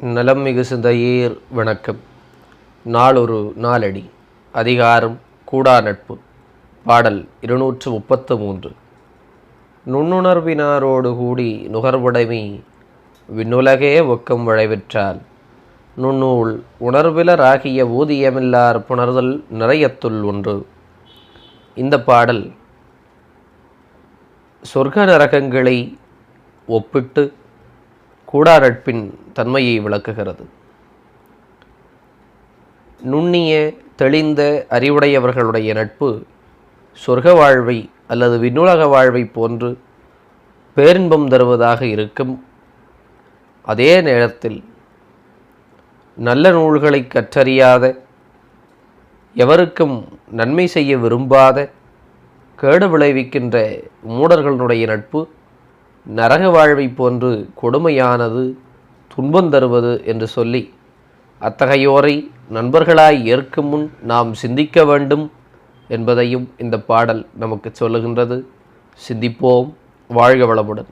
நலம் மிகு சிந்தையீர் வணக்கம். நாளொரு நாளடி. அதிகாரம் கூடா நட்பு. பாடல் இருநூற்று முப்பத்து மூன்று நுண்ணுணர்வினாரோடு கூடி நுகர்வுடைமை விண்ணுலகே ஒக்கம் விளைவிற்றால். நுண்ணூல் உணர்விலராகிய ஊதியமில்லார் புணர்தல் நிறையத்துள் ஒன்று. இந்த பாடல் சொர்க்க நரகங்களை ஒப்பிட்டு கூடாரட்பின் தன்மையை விளக்குகிறது. நுண்ணிய தெளிந்த அறிவுடையவர்களுடைய நட்பு சொர்க்க வாழ்வை அல்லது விண்ணுலக வாழ்வை போன்று பேரின்பம் தருவதாக இருக்கும். அதே நேரத்தில் நல்ல நூல்களை கற்றறியாத எவருக்கும் நன்மை செய்ய விரும்பாத கேடு விளைவிக்கின்ற மூடர்களுடைய நட்பு நரக வாழ்வை போன்று கொடுமையானது துன்பம் தருவது என்று சொல்லி அத்தகையோரை நண்பர்களாய் ஏற்கும் முன் நாம் சிந்திக்க வேண்டும் என்பதையும் இந்த பாடல் நமக்கு சொல்லுகின்றது. சிந்திப்போம் வாழ்க வளமுடன்.